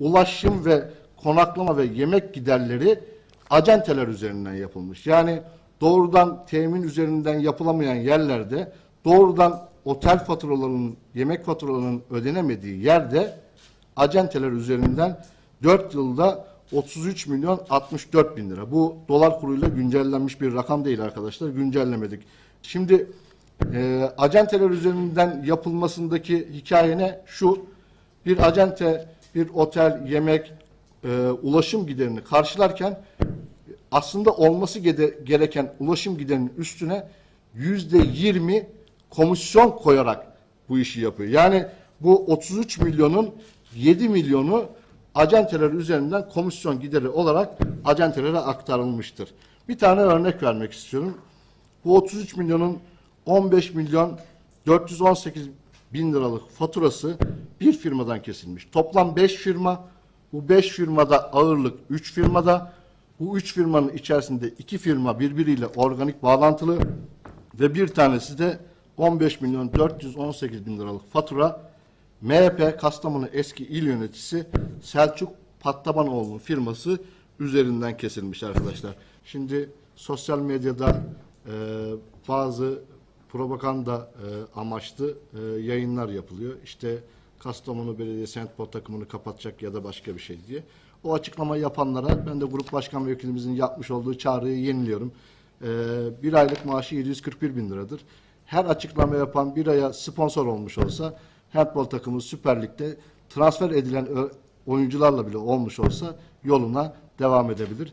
ulaşım ve konaklama ve yemek giderleri acenteler üzerinden yapılmış. Yani doğrudan temin üzerinden yapılamayan yerlerde doğrudan otel faturalarının, yemek faturalarının ödenemediği yerde acenteler üzerinden 4 yılda 33 milyon 64 bin lira. Bu dolar kuruyla güncellenmiş bir rakam değil arkadaşlar. Güncellemedik. Şimdi e, acenteler üzerinden yapılmasındaki hikaye ne? Şu bir acente bir otel, yemek, e, ulaşım giderini karşılarken aslında olması gereken ulaşım giderinin üstüne yüzde yirmi komisyon koyarak bu işi yapıyor. Yani bu 33 milyonun 7 milyonu acenteler üzerinden komisyon gideri olarak acentelere aktarılmıştır. Bir tane örnek vermek istiyorum. Bu 33 milyonun 15 milyon 418 bin liralık faturası bir firmadan kesilmiş. Toplam 5 firma. Bu 5 firmada ağırlık 3 firmada. Bu 3 firmanın içerisinde 2 firma birbiriyle organik bağlantılı ve bir tanesi de 15 milyon 418 bin liralık fatura MHP Kastamonu eski il yöneticisi Selçuk Pattabanoğlu'nun firması üzerinden kesilmiş arkadaşlar. Şimdi sosyal medyada e, bazı propaganda e, amaçlı e, yayınlar yapılıyor. İşte Kastamonu Belediyesi handball takımını kapatacak ya da başka bir şey diye. O açıklamayı yapanlara ben de grup başkan vekilimizin yapmış olduğu çağrıyı yeniliyorum. E, bir aylık maaşı 741 bin liradır. Her açıklama yapan bir aya sponsor olmuş olsa handball takımı Süper Lig'de transfer edilen oyuncularla bile olmuş olsa yoluna devam edebilir.